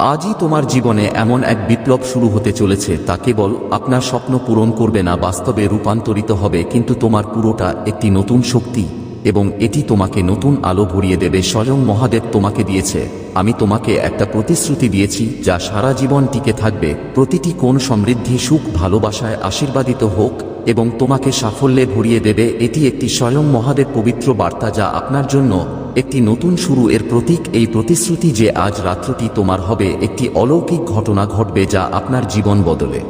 আজই তোমার জীবনে এমন এক বিপ্লব শুরু হতে চলেছে, তা কেবল আপনার স্বপ্ন পূরণ করবে না, বাস্তবে রূপান্তরিত হবে, কিন্তু তোমার পুরোটা একটি নতুন শক্তি, এবং এটি তোমাকে নতুন আলো ভরিয়ে দেবে, স্বয়ং মহাদেব তোমাকে দিয়েছে। আমি তোমাকে একটা প্রতিশ্রুতি দিয়েছি, যা সারা জীবন টিকে থাকবে, প্রতিটি কোন সমৃদ্ধি, সুখ, ভালোবাসায় আশীর্বাদিত হোক এবং তোমাকে সাফল্যে ভরিয়ে দেবে, এটি একটি স্বয়ং মহাদেব পবিত্র বার্তা যা আপনার জন্য একটি নতুন শুরু। এর প্রতীক এই প্রতিশ্রুতি যে আজ রাত্রটি তোমার হবে, একটি অলৌকিক ঘটনা ঘটবে যা আপনার জীবন বদলে।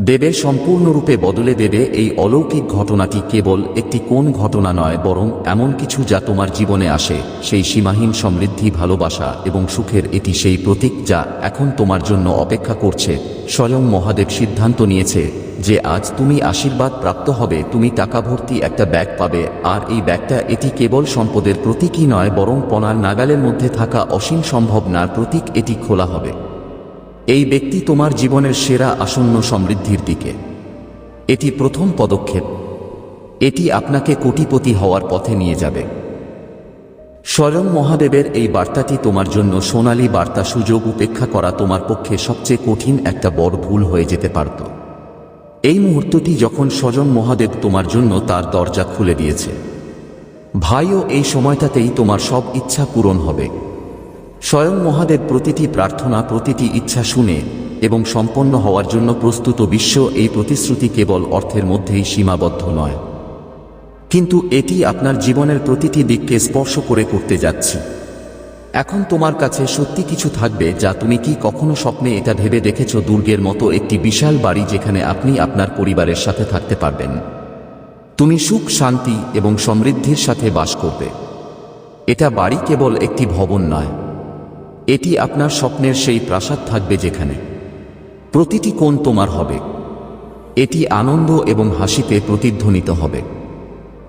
দেবে সম্পূর্ণরূপে বদলে দেবে, এই অলৌকিক ঘটনাটি কেবল একটি কোন ঘটনা নয়, বরং এমন কিছু যা তোমার জীবনে আসে, সেই সীমাহীন সমৃদ্ধি, ভালোবাসা এবং সুখের, এটি সেই প্রতীক যা এখন তোমার জন্য অপেক্ষা করছে, স্বয়ং মহাদেব সিদ্ধান্ত নিয়েছে। যে আজ তুমি আশীর্বাদ প্রাপ্ত হবে, তুমি টাকা ভর্তি একটা ব্যাগ পাবে, আর এই ব্যাগটা এটি কেবল সম্পদের প্রতীকই নয়, বরং পনার নাগালের মধ্যে থাকা অসীম সম্ভাবনার প্রতীক এটি খোলা হবে। এই ব্যক্তি তোমার জীবনের সেরা আসন্ন সমৃদ্ধির দিকে। এটি প্রথম পদক্ষেপ। এটি আপনাকে কোটিপতি হওয়ার পথে নিয়ে যাবে। স্বয়ং মহাদেবের এই বার্তাটি তোমার জন্য সোনালী বার্তা সুযোগ উপেক্ষা করা তোমার পক্ষে সবচেয়ে কঠিন একটা বড় ভুল হয়ে যেতে পারত। এই মুহূর্তটি যখন স্বজন মহাদেব তোমার জন্য তার দরজা খুলে দিয়েছে। ভাইও এই সময়টাতেই তোমার সব ইচ্ছা পূরণ হবে। স্বয়ং মহাদেব প্রতিটি প্রার্থনা, প্রতিটি ইচ্ছা শুনে এবং সম্পন্ন হওয়ার জন্য প্রস্তুত বিশ্ব এই প্রতিশ্রুতি কেবল অর্থের মধ্যেই সীমাবদ্ধ নয়। কিন্তু এটি আপনার জীবনের প্রতিটি দিককে স্পর্শ করে করতে যাচ্ছি। এখন তোমার কাছে সত্যি কিছু থাকবে যা তুমি কি কখনো স্বপ্নে এটা ভেবে দেখেছ? দুর্গের মতো একটি বিশাল বাড়ি যেখানে আপনি আপনার পরিবারের সাথে থাকতে পারবেন। তুমি সুখ, শান্তি এবং সমৃদ্ধির সাথে বাস করবে। এটা বাড়ি কেবল একটি ভবন নয়। এটি আপনার স্বপ্নের সেই প্রাসাদ থাকবে যেখানে প্রতিটি কোণ তোমার হবে। এটি আনন্দ এবং হাসিতে প্রতিধ্বনিত হবে।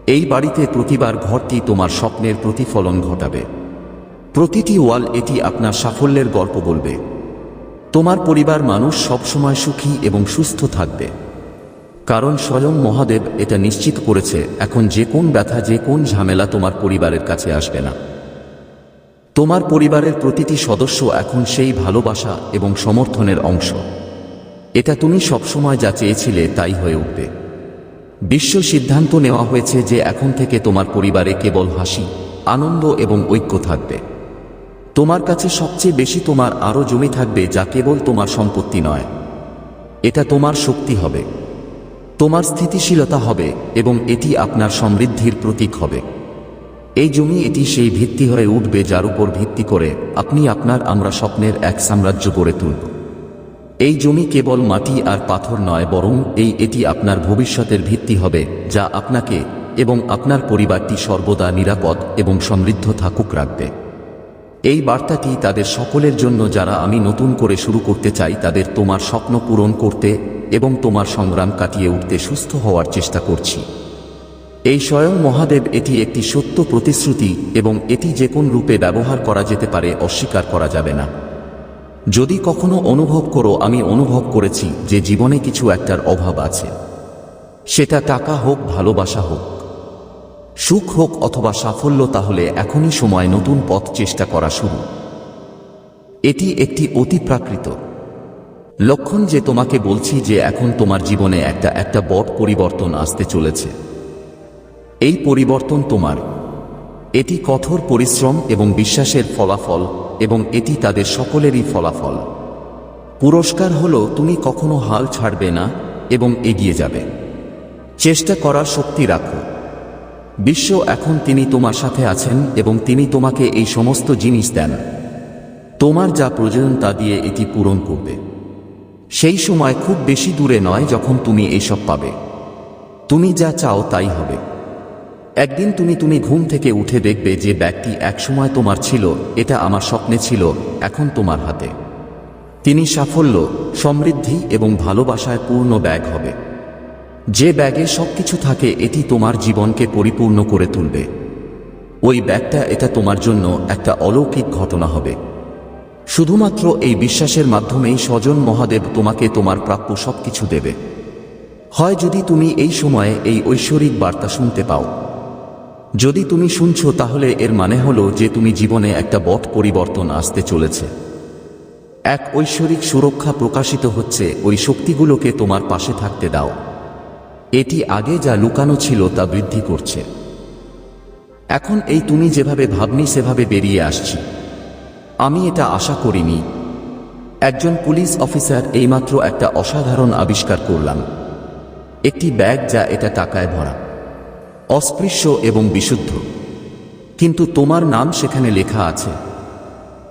এই বাড়িতে প্রতিবার ঘরটি তোমার স্বপ্নের প্রতিফলন ঘটাবে। প্রতিটি ওয়াল এটি আপনার সাফল্যের গল্প বলবে। তোমার পরিবার মানুষ সবসময় সুখী এবং সুস্থ থাকবে। কারণ স্বয়ং মহাদেব এটা নিশ্চিত করেছে, এখন যে কোন ব্যথা, যে কোন ঝামেলা তোমার পরিবারের কাছে আসবে না। তোমার পরিবারের প্রতিটি সদস্য এখন সেই ভালোবাসা এবং সমর্থনের অংশ। এটা তুমি সবসময় যা চেয়েছিলে তাই হয়ে উঠবে। বিশ্ব সিদ্ধান্ত নেওয়া হয়েছে যে এখন থেকে তোমার পরিবারে কেবল হাসি, আনন্দ এবং ঐক্য থাকবে। তোমার কাছে সবচেয়ে বেশি তোমার আরও জমি থাকবে যা কেবল তোমার সম্পত্তি নয়। এটা তোমার শক্তি হবে। তোমার স্থিতিশীলতা হবে এবং এটি আপনার সমৃদ্ধির প্রতীক হবে। এই জমি এটি সেই ভিত্তি হয়ে উঠবে যার উপর ভিত্তি করে আপনি আপনার আমরা স্বপ্নের এক সাম্রাজ্য গড়ে তুলব। এই জমি কেবল মাটি আর পাথর নয়, বরং এই এটি আপনার ভবিষ্যতের ভিত্তি হবে, যা আপনাকে এবং আপনার পরিবারটি সর্বদা নিরাপদ এবং সমৃদ্ধ থাকুক রাখবে। এই বার্তাটি তাদের সকলের জন্য যারা আমি নতুন করে শুরু করতে চাই তাদের তোমার স্বপ্ন পূরণ করতে এবং তোমার সংগ্রাম কাটিয়ে উঠতে সুস্থ হওয়ার চেষ্টা করছি। এই স্বয়ং মহাদেব এটি একটি সত্য প্রতিশ্রুতি এবং এটি যে কোন রূপে ব্যবহার করা যেতে পারে অস্বীকার করা যাবে না। যদি কখনো অনুভব করো আমি অনুভব করেছি যে জীবনে কিছু একটার অভাব আছে। সেটা টাকা হোক ভালোবাসা হোক সুখ হোক অথবা সাফল্য, তাহলে এখনই সময় নতুন পথ চেষ্টা করা শুরু। এটি একটি অতি প্রাকৃত। লক্ষণ যে তোমাকে বলছি যে এখন তোমার জীবনে একটা একটা বড় পরিবর্তন আসতে চলেছে। এই পরিবর্তন তোমার। এটি কঠোর পরিশ্রম এবং বিশ্বাসের ফলাফল এবং এটি তাদের সকলেরই ফলাফল। পুরস্কার হল, তুমি কখনো হাল ছাড়বে না এবং এগিয়ে যাবে। চেষ্টা করার শক্তি রাখো। বিশ্ব এখন তিনি তোমার সাথে আছেন এবং তিনি তোমাকে এই সমস্ত জিনিস দেন। তোমার যা প্রয়োজন তা দিয়ে এটি পূরণ করবে। সেই সময় খুব বেশি দূরে নয় যখন তুমি এইসব পাবে। তুমি যা চাও তাই হবে। একদিন তুমি তুমি ঘুম থেকে উঠে দেখবে যে ব্যাগটি একসময় তোমার ছিল, এটা আমার স্বপ্নে ছিল, এখন তোমার হাতে। তিনি সাফল্য, সমৃদ্ধি এবং ভালোবাসায় পূর্ণ ব্যাগ হবে। যে ব্যাগে সবকিছু থাকে, এটি তোমার জীবনকে পরিপূর্ণ করে তুলবে। ওই ব্যাগটা, এটা তোমার জন্য একটা অলৌকিক ঘটনা হবে। শুধুমাত্র এই বিশ্বাসের মাধ্যমেই স্বজন মহাদেব তোমাকে তোমার প্রাপ্য সবকিছু দেবে। হয় যদি তুমি এই সময়ে এই ঐশ্বরিক বার্তা শুনতে পাও। যদি তুমি শুনছো, তাহলে এর মানে হলো যে তুমি জীবনে একটা বট পরিবর্তন আসতে চলেছে। এক ঐশ্বরিক সুরক্ষা প্রকাশিত হচ্ছে, ওই শক্তিগুলোকে তোমার পাশে থাকতে দাও। এটি আগে যা লুকানো ছিল তা বৃদ্ধি করছে। এখন এই তুমি যেভাবে ভাবনি, সেভাবে বেরিয়ে আসছি। আমি এটা আশা করিনি। একজন পুলিশ অফিসার এইমাত্র একটা অসাধারণ আবিষ্কার করলাম। একটি ব্যাগ যা এটা টাকায় ভরা। অস্পৃশ্য এবং বিশুদ্ধ। কিন্তু তোমার নাম সেখানে লেখা আছে।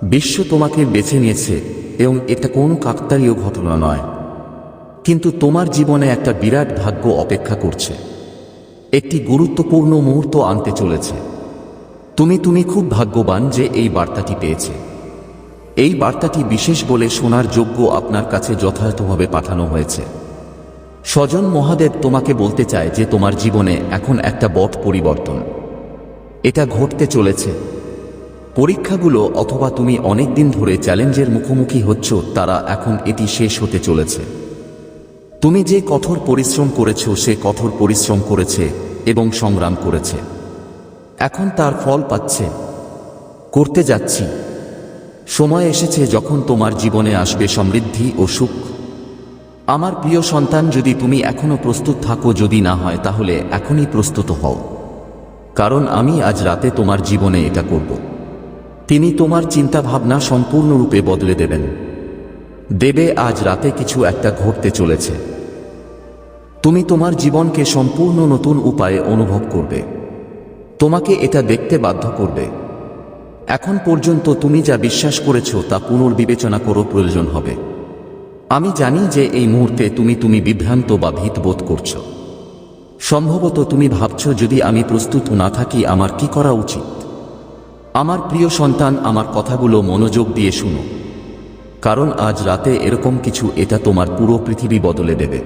বিশ্ব তোমাকে বেছে নিয়েছে এবং এটা কোনো কাকতারীয় ঘটনা নয়। কিন্তু তোমার জীবনে একটা বিরাট ভাগ্য অপেক্ষা করছে। একটি গুরুত্বপূর্ণ মুহূর্ত আনতে চলেছে। তুমি তুমি খুব ভাগ্যবান যে এই বার্তাটি পেয়েছে। এই বার্তাটি বিশেষ বলে শোনার যোগ্য আপনার কাছে যথাযথভাবে পাঠানো হয়েছে। স্বজন মহাদেব তোমাকে বলতে চায় যে তোমার জীবনে এখন একটা বট পরিবর্তন। এটা ঘটতে চলেছে। পরীক্ষাগুলো অথবা তুমি অনেক দিন ধরে চ্যালেঞ্জের মুখোমুখি হচ্ছ, তারা এখন এটি শেষ হতে চলেছে। তুমি যে কঠোর পরিশ্রম করেছ, সে কঠোর পরিশ্রম করেছে এবং সংগ্রাম করেছে। এখন তার ফল পাচ্ছে। করতে যাচ্ছি। সময় এসেছে যখন তোমার জীবনে আসবে সমৃদ্ধি ও সুখ। আমার প্রিয় সন্তান, যদি তুমি এখনও প্রস্তুত থাকো, যদি না হয়, তাহলে এখনই প্রস্তুত হও। কারণ আমি আজ রাতে তোমার জীবনে এটা করব। তিনি তোমার চিন্তাভাবনা সম্পূর্ণরূপে বদলে দেবেন। দেবে আজ রাতে কিছু একটা ঘটতে চলেছে। তুমি তোমার জীবনকে সম্পূর্ণ নতুন উপায়ে অনুভব করবে। তোমাকে এটা দেখতে বাধ্য করবে। এখন পর্যন্ত তুমি যা বিশ্বাস করেছ তা পুনর্বিবেচনা করো প্রয়োজন হবে। আমি জানি যে এই মুহূর্তে তুমি তুমি বিভ্রান্ত বা ভীত বোধ করছ। সম্ভবত তুমি ভাবছ, যদি আমি প্রস্তুত না থাকি, আমার কি করা উচিত? আমার প্রিয় সন্তান, আমার কথাগুলো মনোযোগ দিয়ে শুনো। কারণ আজ রাতে এরকম কিছু এটা তোমার পুরো পৃথিবী বদলে দেবে।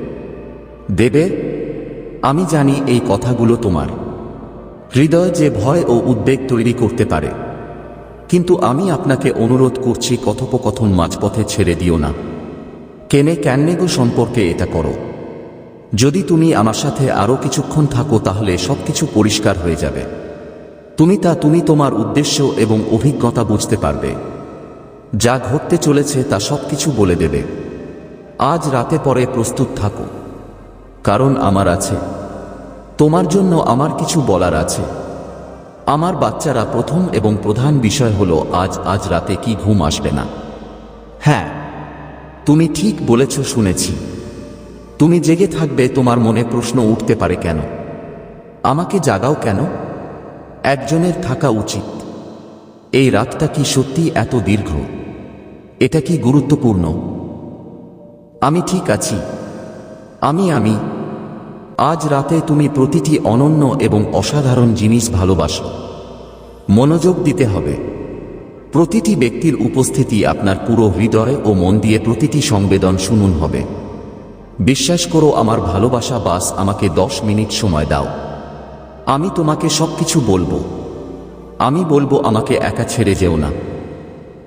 দেবে? আমি জানি এই কথাগুলো তোমার। হৃদয় যে ভয় ও উদ্বেগ তৈরি করতে পারে। কিন্তু আমি আপনাকে অনুরোধ করছি কথোপকথন মাঝপথে ছেড়ে দিও না। কেনে ক্যান্নেগো সম্পর্কে এটা করো। যদি তুমি আমার সাথে আরও কিছুক্ষণ থাকো তাহলে সবকিছু পরিষ্কার হয়ে যাবে। তুমি তা তুমি তোমার উদ্দেশ্য এবং অভিজ্ঞতা বুঝতে পারবে। যা ঘটতে চলেছে তা সবকিছু বলে দেবে। আজ রাতে পরে প্রস্তুত থাকো, কারণ আমার আছে। তোমার জন্য আমার কিছু বলার আছে। আমার বাচ্চারা প্রথম এবং প্রধান বিষয় হলো, আজ আজ রাতে কি ঘুম আসবে না। হ্যাঁ তুমি ঠিক বলেছ শুনেছি। তুমি জেগে থাকবে, তোমার মনে প্রশ্ন উঠতে পারে কেন? আমাকে জাগাও কেন? একজনের থাকা উচিত। এই রাতটা কি সত্যি এত দীর্ঘ? এটা কি গুরুত্বপূর্ণ? আমি ঠিক আছি। আমি আমি। আজ রাতে তুমি প্রতিটি অনন্য এবং অসাধারণ জিনিস ভালোবাসো। মনোযোগ দিতে হবে। প্রতিটি ব্যক্তির উপস্থিতি আপনার পুরো হৃদয় ও মন দিয়ে প্রতিটি সংবেদন শুনুন হবে। বিশ্বাস করো, আমার ভালোবাসা বাস আমাকে দশ মিনিট সময় দাও। আমি তোমাকে সবকিছু বলব। আমি বলব, আমাকে একা ছেড়ে যেও না।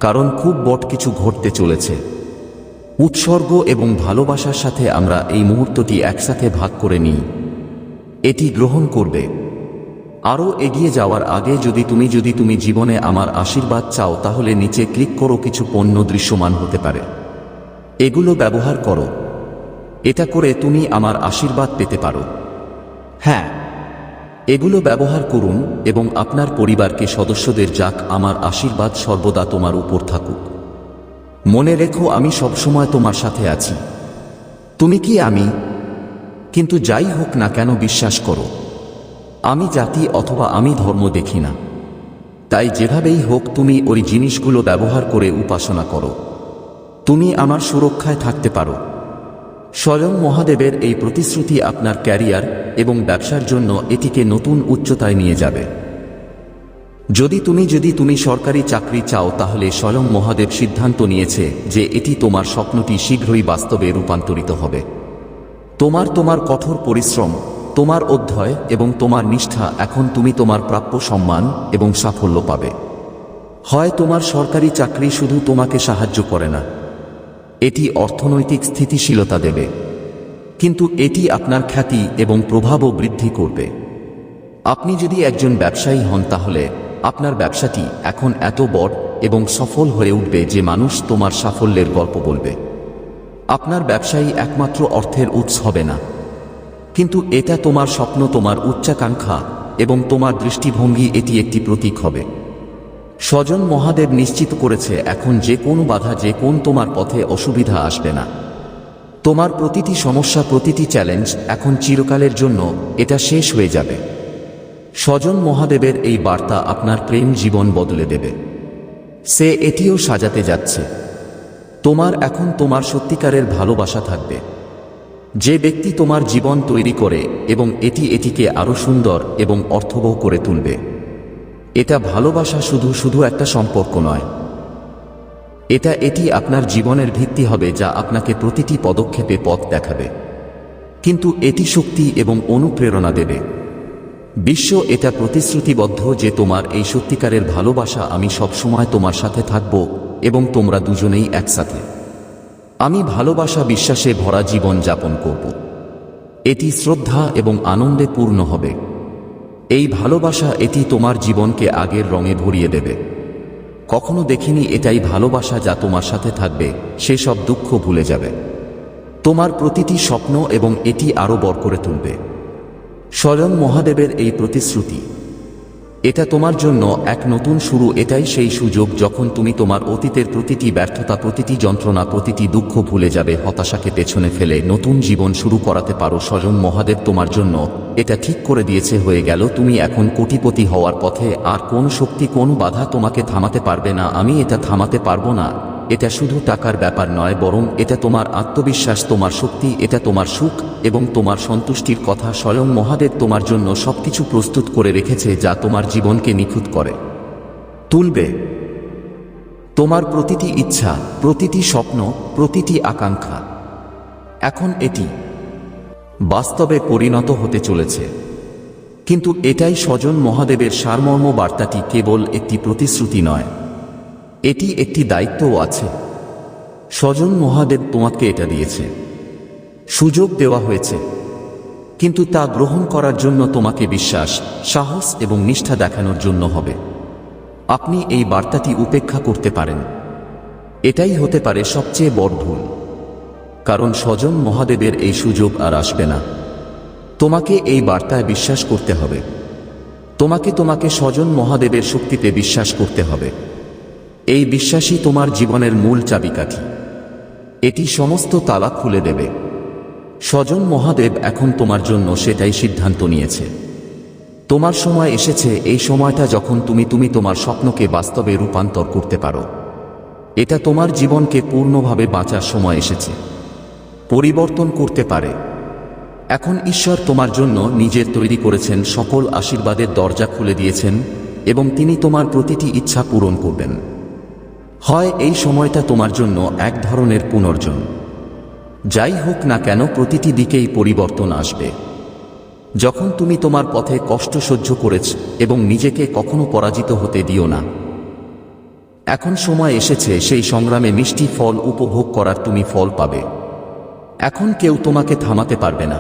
কারণ খুব বট কিছু ঘটতে চলেছে। উৎসর্গ এবং ভালোবাসার সাথে আমরা এই মুহূর্তটি একসাথে ভাগ করে নিই। এটি গ্রহণ করবে। আরও এগিয়ে যাওয়ার আগে যদি তুমি যদি তুমি জীবনে আমার আশীর্বাদ চাও, তাহলে নিচে ক্লিক করো, কিছু পণ্য দৃশ্যমান হতে পারে। এগুলো ব্যবহার করো। এটা করে তুমি আমার আশীর্বাদ পেতে পারো। হ্যাঁ এগুলো ব্যবহার করুন এবং আপনার পরিবারকে সদস্যদের যাক, আমার আশীর্বাদ সর্বদা তোমার উপর থাকুক। মনে রেখো, আমি সবসময় তোমার সাথে আছি। তুমি কি আমি? কিন্তু যাই হোক না কেন বিশ্বাস করো, আমি জাতি অথবা আমি ধর্ম দেখি না। তাই যেভাবেই হোক, তুমি ওই জিনিসগুলো ব্যবহার করে উপাসনা করো। তুমি আমার সুরক্ষায় থাকতে পারো। স্বয়ং মহাদেবের এই প্রতিশ্রুতি আপনার ক্যারিয়ার এবং ব্যবসার জন্য এটিকে নতুন উচ্চতায় নিয়ে যাবে। যদি তুমি যদি তুমি সরকারি চাকরি চাও, তাহলে স্বয়ং মহাদেব সিদ্ধান্ত নিয়েছে যে এটি তোমার স্বপ্নটি শীঘ্রই বাস্তবে রূপান্তরিত হবে। তোমার তোমার কঠোর পরিশ্রম, তোমার অধ্যয় এবং তোমার নিষ্ঠা এখন তুমি তোমার প্রাপ্য সম্মান এবং সাফল্য পাবে। হয় তোমার সরকারি চাকরি শুধু তোমাকে সাহায্য করে না এটি অর্থনৈতিক স্থিতিশীলতা দেবে। কিন্তু এটি আপনার খ্যাতি এবং প্রভাবও বৃদ্ধি করবে। আপনি যদি একজন ব্যবসায়ী হন তাহলে আপনার ব্যবসাটি এখন এত বড় এবং সফল হয়ে উঠবে যে মানুষ তোমার সাফল্যের গল্প বলবে। আপনার ব্যবসায়ী একমাত্র অর্থের উৎস হবে না। কিন্তু এটা তোমার স্বপ্ন, তোমার উচ্চাকাঙ্ক্ষা এবং তোমার দৃষ্টিভঙ্গি, এটি একটি প্রতীক হবে। স্বজন মহাদেব নিশ্চিত করেছে, এখন যে কোনো বাধা, যে কোন তোমার পথে অসুবিধা আসবে না। তোমার প্রতিটি সমস্যা, প্রতিটি চ্যালেঞ্জ এখন চিরকালের জন্য এটা শেষ হয়ে যাবে। স্বজন মহাদেবের এই বার্তা আপনার প্রেম জীবন বদলে দেবে। সে এটিও সাজাতে যাচ্ছে। তোমার এখন তোমার সত্যিকারের ভালোবাসা থাকবে। যে ব্যক্তি তোমার জীবন তৈরি করে এবং এটি এটিকে আরও সুন্দর এবং অর্থবহ করে তুলবে। এটা ভালোবাসা শুধু শুধু একটা সম্পর্ক নয়। এটা, এটি আপনার জীবনের ভিত্তি হবে যা আপনাকে প্রতিটি পদক্ষেপে পথ দেখাবে। কিন্তু এটি শক্তি এবং অনুপ্রেরণা দেবে। বিশ্ব এটা প্রতিশ্রুতিবদ্ধ যে তোমার এই সত্যিকারের ভালোবাসা আমি সবসময় তোমার সাথে থাকব এবং তোমরা দুজনেই একসাথে। আমি ভালোবাসা বিশ্বাসে ভরা জীবন যাপন করব। এটি শ্রদ্ধা এবং আনন্দে পূর্ণ হবে। এই ভালোবাসা এটি তোমার জীবনকে আগের রঙে ভরিয়ে দেবে। কখনো দেখিনি এটাই ভালোবাসা যা তোমার সাথে থাকবে, সেসব দুঃখ ভুলে যাবে। তোমার প্রতিটি স্বপ্ন এবং এটি আরও বর করে তুলবে। স্বয়ং মহাদেবের এই প্রতিশ্রুতি। এটা তোমার জন্য এক নতুন শুরু, এটাই সেই সুযোগ যখন তুমি তোমার অতীতের প্রতিটি ব্যর্থতা, প্রতিটি যন্ত্রণা, প্রতিটি দুঃখ ভুলে যাবে, হতাশাকে পেছনে ফেলে নতুন জীবন শুরু করাতে পারো, স্বজন মহাদেব তোমার জন্য। এটা ঠিক করে দিয়েছে হয়ে গেল, তুমি এখন কোটিপতি হওয়ার পথে আর কোন শক্তি, কোন বাধা তোমাকে থামাতে পারবে না, আমি এটা থামাতে পারব না। এটা শুধু টাকার ব্যাপার নয়, বরং এটা তোমার আত্মবিশ্বাস, তোমার শক্তি, এটা তোমার সুখ এবং তোমার সন্তুষ্টির কথা স্বয়ং মহাদেব তোমার জন্য সবকিছু প্রস্তুত করে রেখেছে যা তোমার জীবনকে নিখুঁত করে। তুলবে। তোমার প্রতিটি ইচ্ছা, প্রতিটি স্বপ্ন, প্রতিটি আকাঙ্ক্ষা এখন এটি বাস্তবে পরিণত হতে চলেছে। কিন্তু এটাই স্বজন মহাদেবের সারমর্ম বার্তাটি কেবল একটি প্রতিশ্রুতি নয়। এটি একটি দায়িত্বও আছে। স্বজন মহাদেব তোমাকে এটা দিয়েছে। সুযোগ দেওয়া হয়েছে। কিন্তু তা গ্রহণ করার জন্য তোমাকে বিশ্বাস, সাহস এবং নিষ্ঠা দেখানোর জন্য হবে। আপনি এই বার্তাটি উপেক্ষা করতে পারেন। এটাই হতে পারে সবচেয়ে বড় ভুল। কারণ স্বজন মহাদেবের এই সুযোগ আর আসবে না। তোমাকে এই বার্তায় বিশ্বাস করতে হবে। তোমাকে তোমাকে স্বজন মহাদেবের শক্তিতে বিশ্বাস করতে হবে। এই বিশ্বাসই তোমার জীবনের মূল চাবিকাঠি। এটি সমস্ত তালা খুলে দেবে। স্বজন মহাদেব এখন তোমার জন্য সেটাই সিদ্ধান্ত নিয়েছে। তোমার সময় এসেছে, এই সময়টা যখন তুমি তুমি তোমার স্বপ্নকে বাস্তবে রূপান্তর করতে পারো। এটা তোমার জীবনকে পূর্ণভাবে বাঁচার সময় এসেছে। পরিবর্তন করতে পারে। এখন ঈশ্বর তোমার জন্য নিজের তৈরি করেছেন সকল আশীর্বাদের দরজা খুলে দিয়েছেন এবং তিনি তোমার প্রতিটি ইচ্ছা পূরণ করবেন। হয় এই সময়টা তোমার জন্য এক ধরনের পুনর্জন। যাই হোক না কেন প্রতিটি দিকেই পরিবর্তন আসবে। যখন তুমি তোমার পথে কষ্ট সহ্য করেছ এবং নিজেকে কখনো পরাজিত হতে দিও না, এখন সময় এসেছে সেই সংগ্রামে মিষ্টি ফল উপভোগ করার তুমি ফল পাবে। এখন কেউ তোমাকে থামাতে পারবে না,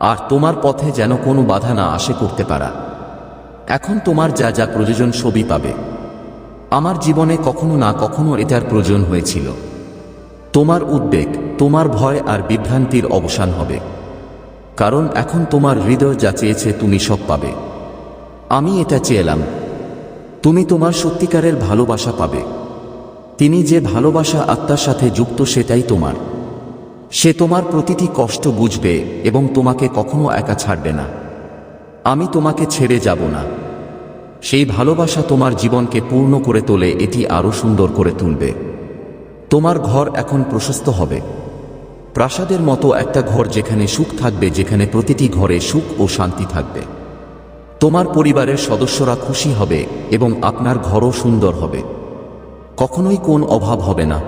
আর তোমার পথে যেন কোনো বাধা না আসে করতে পারা। এখন তোমার যা যা প্রয়োজন সবই পাবে। আমার জীবনে কখনো না কখনো এটার প্রয়োজন হয়েছিল। তোমার উদ্বেগ, তোমার ভয় আর বিভ্রান্তির অবসান হবে। কারণ এখন তোমার হৃদয় যা চেয়েছে তুমি সব পাবে। আমি এটা চেয়েলাম। তুমি তোমার সত্যিকারের ভালোবাসা পাবে। তিনি যে ভালোবাসা আত্মার সাথে যুক্ত সেটাই তোমার। সে তোমার প্রতিটি কষ্ট বুঝবে এবং তোমাকে কখনো একা ছাড়বে না। আমি তোমাকে ছেড়ে যাব না। সেই ভালোবাসা তোমার জীবনকে পূর্ণ করে তোলে, এটি আরও সুন্দর করে তুলবে। তোমার ঘর এখন প্রশস্ত হবে। প্রাসাদের মতো একটা ঘর যেখানে সুখ থাকবে, যেখানে প্রতিটি ঘরে সুখ ও শান্তি থাকবে। তোমার পরিবারের সদস্যরা খুশি হবে এবং আপনার ঘরও সুন্দর হবে। কখনোই কোন অভাব হবে না।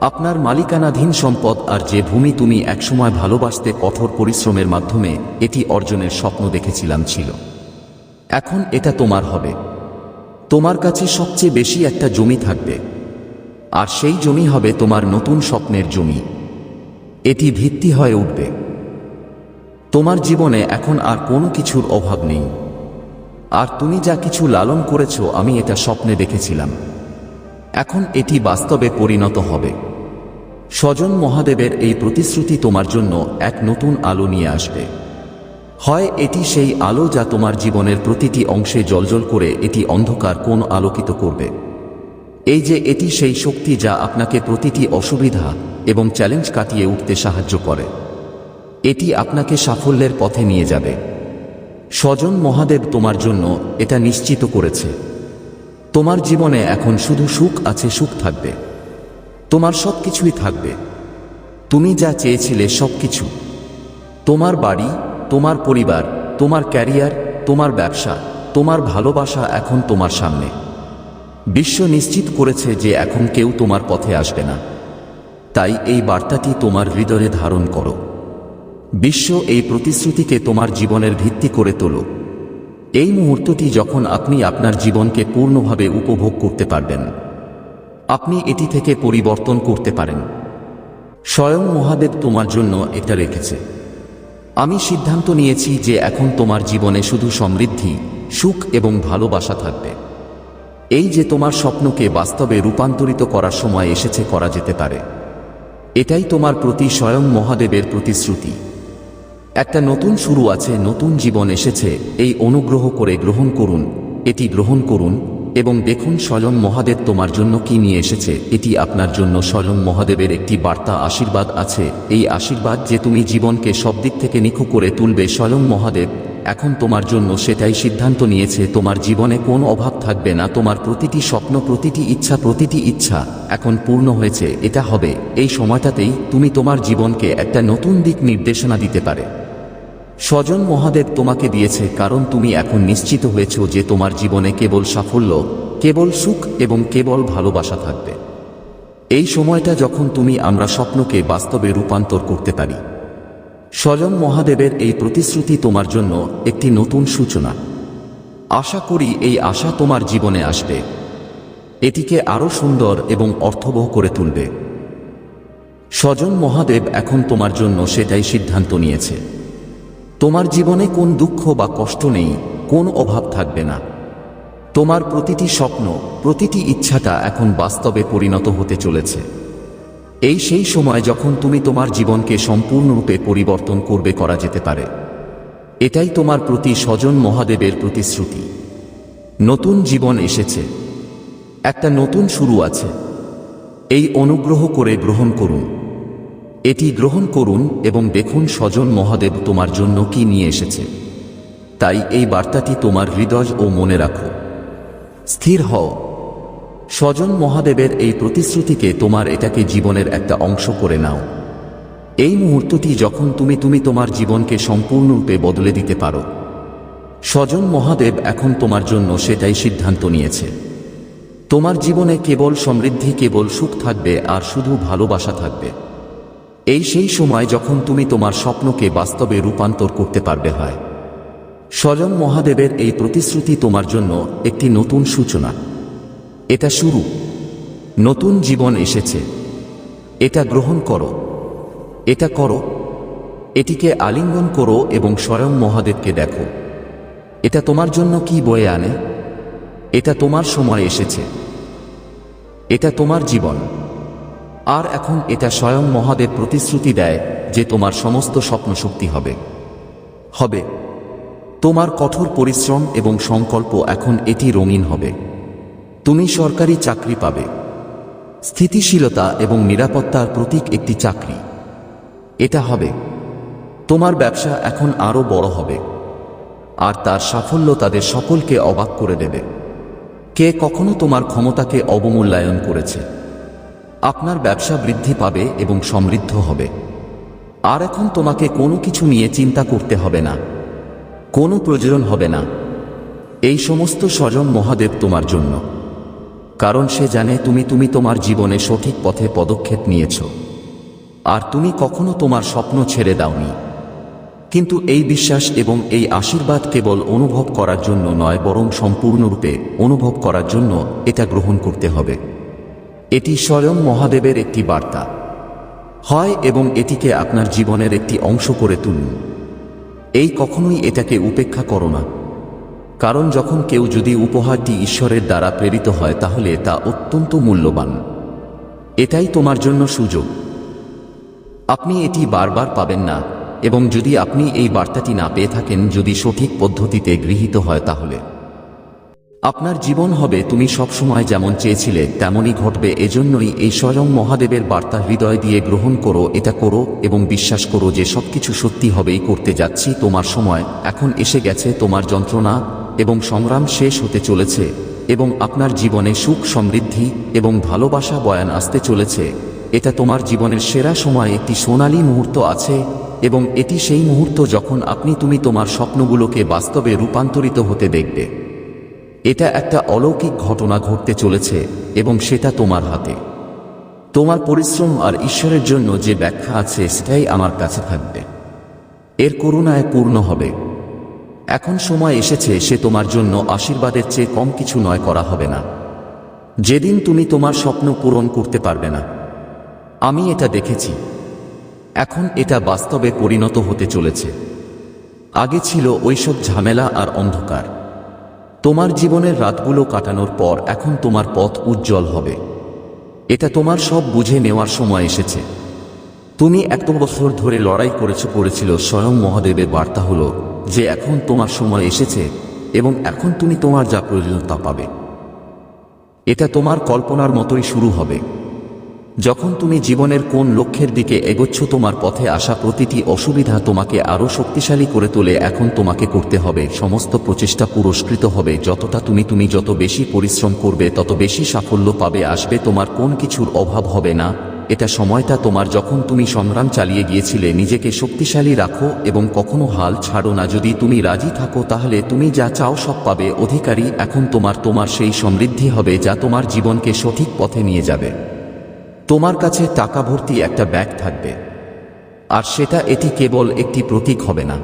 আপনার মালিকানাধীন সম্পদ আর যে ভূমি তুমি একসময় ভালোবাসতে কঠোর পরিশ্রমের মাধ্যমে, এটি অর্জনের স্বপ্ন দেখেছিলাম ছিল। এখন এটা তোমার হবে। তোমার কাছে সবচেয়ে বেশি একটা জমি থাকবে। আর সেই জমি হবে তোমার নতুন স্বপ্নের জমি। এটি ভিত্তি হয়ে উঠবে। তোমার জীবনে এখন আর কোনো কিছুর অভাব নেই। আর তুমি যা কিছু লালন করেছ, আমি এটা স্বপ্নে দেখেছিলাম। এখন এটি বাস্তবে পরিণত হবে। স্বজন মহাদেবের এই প্রতিশ্রুতি তোমার জন্য এক নতুন আলো নিয়ে আসবে। হয় এটি সেই আলো যা তোমার জীবনের প্রতিটি অংশে জলজল করে এটি অন্ধকার কোন আলোকিত করবে। এই যে এটি সেই শক্তি যা আপনাকে প্রতিটি অসুবিধা এবং চ্যালেঞ্জ কাটিয়ে উঠতে সাহায্য করে। এটি আপনাকে সাফল্যের পথে নিয়ে যাবে। স্বজন মহাদেব তোমার জন্য এটা নিশ্চিত করেছে। তোমার জীবনে এখন শুধু সুখ আছে, সুখ থাকবে। তোমার সব কিছুই থাকবে। তুমি যা চেয়েছিলে সব কিছু তোমার বাড়ি তোমার পরিবার, তোমার ক্যারিয়ার, তোমার ব্যবসা, তোমার ভালোবাসা এখন তোমার সামনে। বিশ্ব নিশ্চিত করেছে যে এখন কেউ তোমার পথে আসবে না। তাই এই বার্তাটি তোমার হৃদয়ে ধারণ করো। বিশ্ব এই প্রতিশ্রুতিকে তোমার জীবনের ভিত্তি করে তোলো। এই মুহূর্তটি যখন আপনি আপনার জীবনকে পূর্ণভাবে উপভোগ করতে পারবেন। আপনি এটি থেকে পরিবর্তন করতে পারেন। স্বয়ং মহাদেব তোমার জন্য এটা রেখেছে। আমি সিদ্ধান্ত নিয়েছি যে এখন তোমার জীবনে শুধু সমৃদ্ধি, সুখ এবং ভালোবাসা থাকবে। এই যে তোমার স্বপ্নকে বাস্তবে রূপান্তরিত করার সময় এসেছে করা যেতে পারে। এটাই তোমার প্রতি স্বয়ং মহাদেবের প্রতিশ্রুতি। একটা নতুন শুরু আছে, নতুন জীবন এসেছে, এই অনুগ্রহ করে গ্রহণ করুন, এটি গ্রহণ করুন এবং দেখুন স্বয়ং মহাদেব তোমার জন্য কি নিয়ে এসেছে। এটি আপনার জন্য স্বয়ং মহাদেবের একটি বার্তা, আশীর্বাদ আছে। এই আশীর্বাদ যে তুমি জীবনকে সব দিক থেকে নিখু করে তুলবে স্বয়ং মহাদেব, এখন তোমার জন্য সেটাই সিদ্ধান্ত নিয়েছে। তোমার জীবনে কোন অভাব থাকবে না, তোমার প্রতিটি স্বপ্ন, প্রতিটি ইচ্ছা প্রতিটি ইচ্ছা এখন পূর্ণ হয়েছে, এটা হবে। এই সময়টাতেই তুমি তোমার জীবনকে একটা নতুন দিক নির্দেশনা দিতে পারে। স্বজন মহাদেব তোমাকে দিয়েছে কারণ তুমি এখন নিশ্চিত হয়েছ যে তোমার জীবনে কেবল সাফল্য, কেবল সুখ এবং কেবল ভালোবাসা থাকবে। এই সময়টা যখন তুমি আমরা স্বপ্নকে বাস্তবে রূপান্তর করতে পারি। স্বজন মহাদেবের এই প্রতিশ্রুতি তোমার জন্য একটি নতুন সূচনা। আশা করি এই আশা তোমার জীবনে আসবে। এটিকে আরও সুন্দর এবং অর্থবহ করে তুলবে। স্বজন মহাদেব এখন তোমার জন্য সেটাই সিদ্ধান্ত নিয়েছে। তোমার জীবনে কোন দুঃখ বা কষ্ট নেই, কোন অভাব থাকবে না। তোমার প্রতিটি স্বপ্ন, প্রতিটি ইচ্ছাটা এখন বাস্তবে পরিণত হতে চলেছে। এই সেই সময় যখন তুমি তোমার জীবনকে সম্পূর্ণরূপে পরিবর্তন করবে করা যেতে পারে। এটাই তোমার প্রতি স্বজন মহাদেবের প্রতিশ্রুতি। নতুন জীবন এসেছে। একটা নতুন শুরু আছে। এই অনুগ্রহ করে গ্রহণ করুন। এটি গ্রহণ করুন এবং দেখুন স্বজন মহাদেব তোমার জন্য কি নিয়ে এসেছে। তাই এই বার্তাটি তোমার হৃদয় ও মনে রাখো। স্থির হও। স্বজন মহাদেবের এই প্রতিশ্রুতিকে তোমার এটাকে জীবনের একটা অংশ করে নাও। এই মুহূর্তটি যখন তুমি তুমি তোমার জীবনকে সম্পূর্ণরূপে বদলে দিতে পারো। স্বজন মহাদেব এখন তোমার জন্য সেটাই সিদ্ধান্ত নিয়েছে। তোমার জীবনে কেবল সমৃদ্ধি, কেবল সুখ থাকবে আর শুধু ভালোবাসা থাকবে। এই সেই সময় যখন তুমি তোমার স্বপ্নকে বাস্তবে রূপান্তর করতে পারবে হয়। স্বয়ং মহাদেবের এই প্রতিশ্রুতি তোমার জন্য একটি নতুন সূচনা। এটা শুরু। নতুন জীবন এসেছে। এটা গ্রহণ করো। এটা করো। এটিকে আলিঙ্গন করো এবং স্বয়ং মহাদেবকে দেখো। এটা তোমার জন্য কি বয়ে আনে? এটা তোমার সময় এসেছে। এটা তোমার জীবন। আর এখন এটা স্বয়ং মহাদেব প্রতিশ্রুতি দেয় যে তোমার সমস্ত স্বপ্ন শক্তি হবে। হবে। তোমার কঠোর পরিশ্রম এবং সংকল্প এখন এটি রঙিন হবে। তুমি সরকারি চাকরি পাবে। স্থিতিশীলতা এবং নিরাপত্তার প্রতীক একটি চাকরি। এটা হবে। তোমার ব্যবসা এখন আরও বড় হবে। আর তার সাফল্য তাদের সকলকে অবাক করে দেবে। কে কখনো তোমার ক্ষমতাকে অবমূল্যায়ন করেছে? আপনার ব্যবসা বৃদ্ধি পাবে এবং সমৃদ্ধ হবে। আর এখন তোমাকে কোনো কিছু নিয়ে চিন্তা করতে হবে না। কোনো প্রয়োজন হবে না। এই সমস্ত স্বজন মহাদেব তোমার জন্য। কারণ সে জানে তুমি তুমি তোমার জীবনে সঠিক পথে পদক্ষেপ নিয়েছ। আর তুমি কখনো তোমার স্বপ্ন ছেড়ে দাওনি। কিন্তু এই বিশ্বাস এবং এই আশীর্বাদ কেবল অনুভব করার জন্য নয়, বরং সম্পূর্ণরূপে অনুভব করার জন্য এটা গ্রহণ করতে হবে। এটি স্বয়ং মহাদেবের একটি বার্তা। হয় এবং এটিকে আপনার জীবনের একটি অংশ করে তুলুন। এই কখনোই এটাকে উপেক্ষা করো না। কারণ যখন কেউ যদি উপহারটি ঈশ্বরের দ্বারা প্রেরিত হয়, তাহলে তা অত্যন্ত মূল্যবান। এটাই তোমার জন্য সুযোগ। আপনি এটি বারবার পাবেন না, এবং যদি আপনি এই বার্তাটি না পেয়ে থাকেন, যদি সঠিক পদ্ধতিতে গৃহীত হয়, তাহলে। আপনার জীবন হবে তুমি সবসময় যেমন চেয়েছিলে, তেমনই ঘটবে। এজন্যই এই স্বয়ং মহাদেবের বার্তা হৃদয় দিয়ে গ্রহণ করো, এটা করো এবং বিশ্বাস করো যে সবকিছু সত্যি হবেই করতে যাচ্ছি তোমার সময়। এখন এসে গেছে তোমার যন্ত্রণা এবং সংগ্রাম শেষ হতে চলেছে এবং আপনার জীবনে সুখ সমৃদ্ধি এবং ভালোবাসা বয়ান আসতে চলেছে। এটা তোমার জীবনের সেরা সময়, একটি সোনালী মুহূর্ত আছে এবং এটি সেই মুহূর্ত যখন আপনি তুমি তোমার স্বপ্নগুলোকে বাস্তবে রূপান্তরিত হতে দেখবে। এটা একটা অলৌকিক ঘটনা ঘটতে চলেছে এবং সেটা তোমার হাতে। তোমার পরিশ্রম আর ঈশ্বরের জন্য যে ব্যাখ্যা আছে সেটাই আমার কাছে থাকবে। এর করুণায় পূর্ণ হবে। এখন সময় এসেছে সে তোমার জন্য আশীর্বাদের চেয়ে কম কিছু নয় করা হবে না। যেদিন তুমি তোমার স্বপ্ন পূরণ করতে পারবে না। আমি এটা দেখেছি। এখন এটা বাস্তবে পরিণত হতে চলেছে। আগে ছিল ওইসব ঝামেলা আর অন্ধকার। তোমার জীবনের রাতগুলো কাটানোর পর এখন তোমার পথ উজ্জ্বল হবে। এটা তোমার সব বুঝে নেওয়ার সময় এসেছে। তুমি এত বছর ধরে লড়াই করেছ, করেছিল, স্বয়ং মহাদেবের বার্তা হলো যে এখন তোমার সময় এসেছে এবং এখন তুমি তোমার যা প্রয়োজন তা পাবে। এটা তোমার কল্পনার মতোই শুরু হবে। যখন তুমি জীবনের কোন লক্ষ্যের দিকে এগোচ্ছ, তোমার পথে আসা প্রতিটি অসুবিধা তোমাকে আরও শক্তিশালী করে তোলে। এখন তোমাকে করতে হবে, সমস্ত প্রচেষ্টা পুরস্কৃত হবে। যতটা তুমি তুমি যত বেশি পরিশ্রম করবে, তত বেশি সাফল্য পাবে। আসবে তোমার কোন কিছুর অভাব হবে না। এটা সময়টা তোমার যখন তুমি সংগ্রাম চালিয়ে গিয়েছিলে, নিজেকে শক্তিশালী রাখো এবং কখনো হাল ছাড়ো না। যদি তুমি রাজি থাকো, তাহলে তুমি যা চাও সব পাবে। অধিকারী, এখন তোমার তোমার সেই সমৃদ্ধি হবে যা তোমার জীবনকে সঠিক পথে নিয়ে যাবে। তোমার কাছে টাকা ভর্তি একটা ব্যাগ থাকবে। আর সেটা এটি কেবল একটি প্রতীক হবে না।